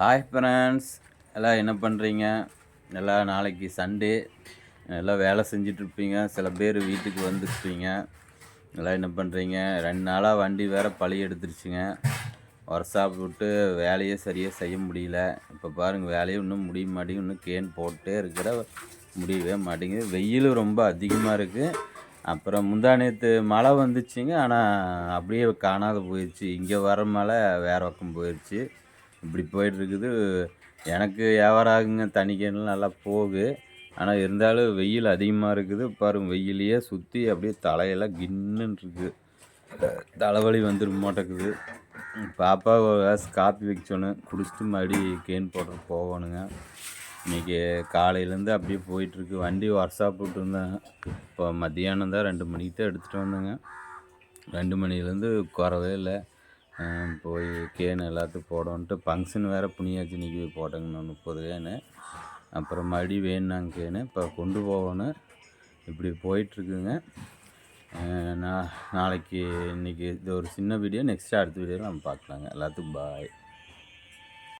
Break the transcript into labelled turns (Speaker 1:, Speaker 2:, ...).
Speaker 1: Hi friends எல்லாம் என்ன பண்ணுறீங்க எல்லாம் நாளைக்கு சண்டே எல்லாம் வேலை செஞ்சிட்ருப்பீங்க. சில பேர் வீட்டுக்கு வந்துருப்பீங்க எல்லாம் என்ன பண்ணுறீங்க ரெண்டு நாளாக வண்டி வேறு பழி எடுத்துருச்சுங்க. ஒர்க் ஷாப் விட்டு வேலையே சரியாக செய்ய முடியல. இப்போ பாருங்கள் வேலையும் இன்னும் முடிய மாட்டேங்குது. இன்னும் கேன் போட்டே இருக்கிற முடியவே மாட்டேங்குது. வெயிலும் ரொம்ப அதிகமாக இருக்குது அப்புறம் முந்தா நேற்று மழை வந்துச்சுங்க. ஆனால் அப்படியே காணாத போயிடுச்சு இங்கே வர மழை வேறு பக்கம் போயிடுச்சு இப்படி போயிட்டுருக்குது. எனக்கு வியாபாரம் ஆகுங்க தனி நல்லா போகுது. ஆனால் இருந்தாலும் வெயில் அதிகமாக இருக்குது. பாருங்க வெயிலையே சுற்றி அப்படியே தலையெல்லாம் கின்னுன்னு இருக்குது தலைவலி வந்துடும் மாட்டேக்குது பாப்பா ஒரு கிளாஸ் காப்பி வைக்க குடிச்சிட்டு மறுபடி கேன் போட்டு போகணுங்க. இன்றைக்கி காலையிலேருந்து அப்படியே போயிட்டுருக்கு. வண்டி ஒர்க் ஷாப் விட்டுருந்தேன் இப்போ மத்தியானம் தான் ரெண்டு மணிக்கு தான் எடுத்துகிட்டு வந்தேங்க. ரெண்டு மணிலேருந்து குறவே இல்லை. போய் கேனு எல்லாத்துக்கும் போடணுன்ட்டு ஃபங்க்ஷன் வேறு புண்ணியாச்சு இன்றைக்கி போட்டேங்கண்ணா முப்பது கேனு. அப்புறம் மறுபடி வேணுனாங்க கேனு. இப்போ கொண்டு போகணும். இப்படி போயிட்டுருக்குங்க. நான் நாளைக்கு இன்றைக்கி இது ஒரு சின்ன வீடியோ. நெக்ஸ்ட்டு அடுத்த வீடியோவில் நம்ம பார்க்கலாங்க. எல்லாத்துக்கும் பாய்.